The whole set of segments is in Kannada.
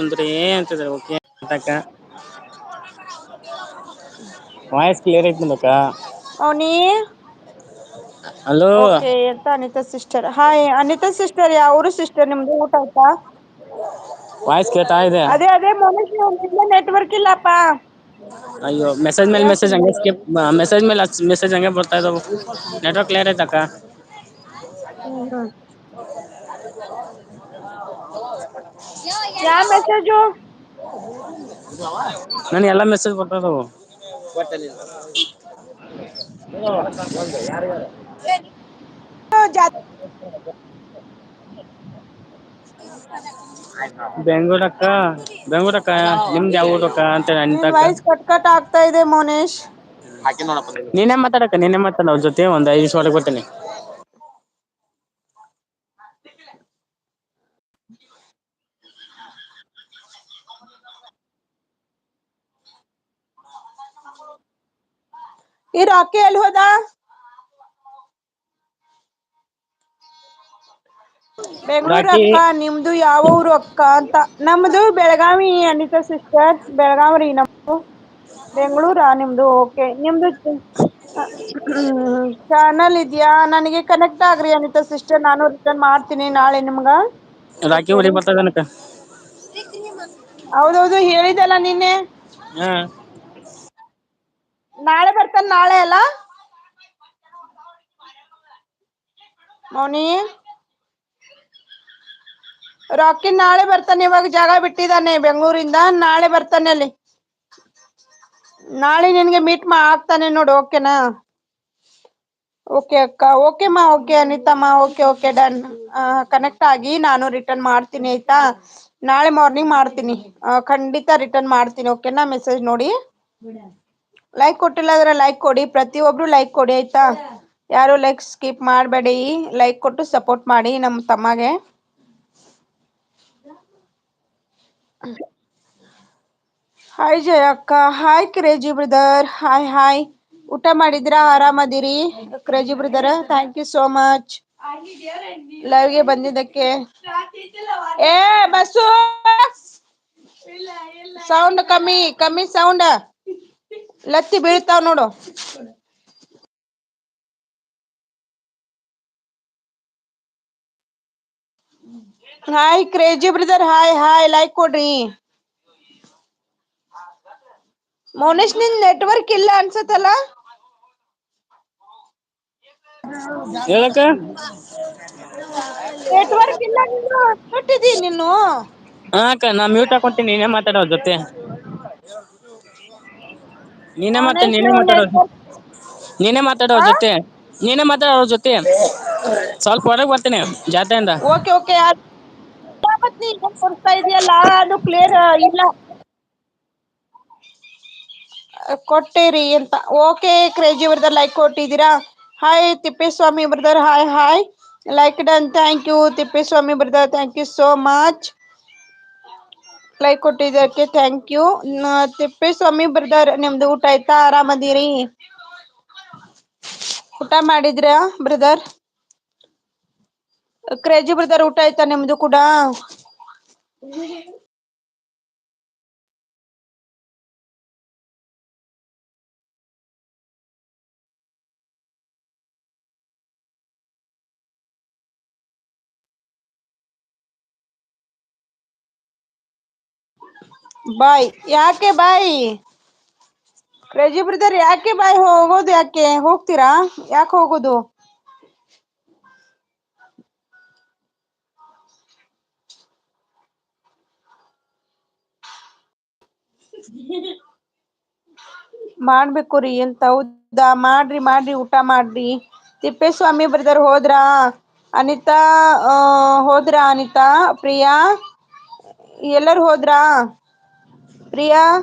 ಅಂದ್ರೆ ಏಂತಿದ್ರ ಓಕೆ ಅಂತಕ ವಾಯ್ಸ್ ಕ್ಲಿಯರ್ ಐತಿ ನಿಂಬಕ ಅವನಿ ಹಲೋ ಓಕೆ ಎಂತ Anitha sister hi Anitha sister ಯಾವರು ಸಿಸ್ಟರ್ ನಿಮ್ದು ಊಟ ಆಯ್ತಾ ವಾಯ್ಸ್ ಕೇಳ್ತಾ ಇದೆ ಅದೇ ಅದೇ ಮನುಷ ನೆಟ್ವರ್ಕ್ ಇಲ್ಲಪ್ಪಾ ಅಯ್ಯೋ ಮೆಸೇಜ್ ಮೇಲೆ ಮೆಸೇಜ್ ಹಂಗೆ ಸ್ಕಿಪ್ ಮೆಸೇಜ್ ಮೇಲೆ ಮೆಸೇಜ್ ಹಂಗೆ ಬರ್ತಾ ಇದಾವು ನೆಟ್ವರ್ಕ್ ಕ್ಲಿಯರ್ ಐತಕ್ಕ ಹ್ಮ್ ಹ್ಮ್ ಯಾವ ಮೆಸೇಜು ನನ್ ಎಲ್ಲ ಮೆಸೇಜ್ ಬರ್ತದವು. ಬೆಂಗ್ಳೂರಕ್ಕ ಬೆಂಗಳೂರಕ್ಕ ನಿಮ್ದು ಯಾವ ಊರಕ್ಕ ಅಂತ ವಾಯ್ಸ್ ಕಟ್ ಕಟ್ ಆಗ್ತಾ ಇದೆ ಮೋನೇಶ್. ನೀನೇ ಮಾತಾಡಕ್ಕ ನೀನೇ ಮಾತಾಡ ಅವ್ರ ಜೊತೆ ಒಂದ್ ಐದ್ ನಿಮಿಷ ಒಳಗೆ ಬರ್ತೀನಿ. ಈ ರಾಕಿ ಎಲ್ಲಿ ಹೋದ? ಬೆಂಗಳೂರು ರಾಕಿ. ಅಕ್ಕ ನಿಮ್ದು ಯಾವ ಊರು ಅಕ್ಕ ಅಂತ. ನಮ್ದು ಬೆಳಗಾವಿ ಅನಿತಾ ಸಿಸ್ಟರ್ ಬೆಳಗಾವ ರೀ ನಮ್ದು. ಬೆಂಗಳೂರಾ ನಿಮ್ದು? ಓಕೆ ನಿಮ್ದು ಚಾನಲ್ ಇದೆಯಾ? ನನಗೆ ಕನೆಕ್ಟ್ ಆಗ್ರಿ ಅನಿತಾ ಸಿಸ್ಟರ್ ನಾನು ರಿಟರ್ನ್ ಮಾಡ್ತೀನಿ ನಾಳೆ ನಿಮ್ಗ. ಬರ್ತದೇನಕ್ಕ? ಹೌದೌದು ಹೇಳಿದಲ್ಲ ನಿನ್ನೆ. ನಾಳೆ ಬರ್ತಾನೆ, ನಾಳೆ ಅಲ್ಲ? ಮೌನಿ? ರಾಕಿ ನಾಳೆ ಬರ್ತಾನೆ, ಇವಾಗ ಜಾಗ ಬಿಟ್ಟಿದ್ದಾನೆ ಬೆಂಗಳೂರಿಂದ, ನಾಳೆ ಬರ್ತಾನೆ ಅಲ್ಲಿ. ನಾಳೆ ನಿನ್ಗೆ ಮೀಟ್ ಮಾ, ಆಗ್ತಾನೆ ನೋಡು ಓಕೆನಾ ಓಕೆ ಅಕ್ಕ ಓಕೆ ಮಾ ಓಕೆ ಅನಿತಮ್ಮ ಓಕೆ ಓಕೆ ಡನ್ ಕನೆಕ್ಟ್ ಆಗಿ ನಾನು ರಿಟರ್ನ್ ಮಾಡ್ತೀನಿ, ಆಯ್ತಾ? ನಾಳೆ ಮಾರ್ನಿಂಗ್ ಮಾಡ್ತೀನಿ. ಖಂಡಿತ ರಿಟರ್ನ್ ಮಾಡ್ತೀನಿ ಓಕೆನಾ ಮೆಸೇಜ್ ನೋಡಿ. ಲೈಕ್ ಕೊಟ್ಟಿಲ್ಲ ಅಂದ್ರೆ ಲೈಕ್ ಕೊಡಿ. ಪ್ರತಿಯೊಬ್ರು ಲೈಕ್ ಕೊಡಿ ಆಯ್ತಾ? ಯಾರು ಲೈಕ್ ಸ್ಕಿಪ್ ಮಾಡಬೇಡಿ. ಲೈಕ್ ಕೊಟ್ಟು ಸಪೋರ್ಟ್ ಮಾಡಿ ನಮ್ಮ ತಮ್ಮಗೆ. ಹಾಯ್ ಜಯ ಅಕ್ಕ hi crazy brother hi hi ಊಟ ಮಾಡಿದ್ರ ಆರಾಮದಿರಿ? Crazy brother thank you so much ಲೈವ್ಗೆ ಬಂದಿದ್ದಕ್ಕೆ. ಏ ಬಸು! ಸೌಂಡ್ ಕಮ್ಮಿ ಕಮ್ಮಿ ಸೌಂಡ್ ಲತ್ತಿ ಬೀಳ್ತಾವ್ ನೋಡು. Hi crazy brother hi hi like ಕೊಡ್ರಿ. ಮೋನೇಶ್ ನಿನ್ ನೆಟ್ವರ್ಕ್ ಇಲ್ಲ ಅನ್ಸತ್ತಲ್ಲ? ಹೇಳಕ್ಕ? ನೆಟ್ವರ್ಕ್ ಇಲ್ಲ ನೀನು ಬಿಟ್ಟಿದ್ದೀ ನೀನು ಹಾ ಅಕ್ಕ ನಾ ಮ್ಯೂಟ್ ಹಾಕೊಂತೀನಿ ನೀನೇ ಮಾತಾಡೋ ಜೊತೆ. ನೀನೇ ಮತ್ತೆ ನೀನೆ ಮಾತಾಡು ನೀನೇ ಮಾತಾಡು ಅವ್ರ ಜೊತೆ. ನೀನೇ ಮಾತಾಡು ಅವ್ರ ಜೊತೆ. ಸ್ವಲ್ಪ ಹೊರಗೆ ಬರ್ತೇನೆ ಜಾತ್ರೆಯಿಂದ. Okay okay. ಕೊಡ್ತಾ ಇದೆಯಲ್ಲ? ಅದು ಕ್ಲಿಯರ್ ಇಲ್ಲ. ಕೊಟ್ಟಿರಿ ಅಂತ. ಓಕೆ ಕ್ರೇಜಿ ಬ್ರದರ್ ಲೈಕ್ ಕೊಟ್ಟಿದ್ದೀರಾ? Hi Thippeswamy brother hi hi like done thank you Thippeswamy brother thank you so much like ಕೊಟ್ಟಿದ್ದಕ್ಕೆ ಥ್ಯಾಂಕ್ ಯು ತಿಪ್ಪೇಸ್ವಾಮಿ ಬ್ರದರ್, ನಿಮ್ದು ಊಟ ಆಯ್ತಾ? ಆರಾಮದಿರಿ? ಊಟ ಮಾಡಿದ್ರ ಬ್ರದರ್? ಕ್ರೇಜಿ ಬ್ರದರ್ ಊಟ ಆಯ್ತಾ ನಿಮ್ದು ಕೂಡ? ಬಾಯ್, ಯಾಕೆ ಬಾಯ್? ಕ್ರೇಜಿ ಬ್ರದರ್ ಯಾಕೆ ಬಾಯ್ ಹೋಗೋದು ಯಾಕೆ? ಹೋಗ್ತೀರಾ? ಯಾಕೆ ಹೋಗೋದು? ಮಾಡ್ಬೇಕು ರೀ ಎಂತ, ಹೌದಾ? ಮಾಡ್ರಿ ಮಾಡ್ರಿ, ಊಟ ಮಾಡ್ರಿ. ತಿಪ್ಪೇಸ್ವಾಮಿ ಬ್ರದರ್, ಹೋದ್ರ? ಅನಿತಾ ಹೋದ್ರ ಅನಿತಾ, ಪ್ರಿಯಾ? ಎಲ್ಲರೂ ಹೋದ್ರಾ? ಪ್ರಿಯಾ?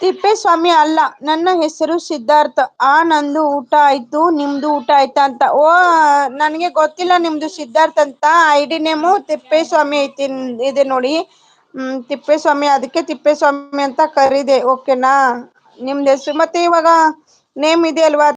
ತಿಪ್ಪೇಸ್ವಾಮಿ ಅಲ್ಲ, ನನ್ನ ಹೆಸರು ಸಿದ್ಧಾರ್ಥ. ಆ, ನಂದು ಊಟ ಆಯ್ತು, ನಿಮ್ದು ಊಟ ಆಯ್ತಾ ಅಂತ. ಓ, ನನಗೆ ಗೊತ್ತಿಲ್ಲ ನಿಮ್ದು ಸಿದ್ಧಾರ್ಥ ಅಂತ. ಐಡಿ ನೇಮು ತಿಪ್ಪೇಸ್ವಾಮಿ ಐತಿ ಇದೆ ನೋಡಿ. ಹ್ಮ್, ತಿಪ್ಪೇಸ್ವಾಮಿ, ಅದಕ್ಕೆ ತಿಪ್ಪೇಸ್ವಾಮಿ ಅಂತ ಕರೀದೆ, ಓಕೆನಾ? ನಿಮ್ದು ಹೆಸರು, ಮತ್ತೆ ಇವಾಗ ನೇಮ್ ಇದೆ ಅಲ್ವಾ?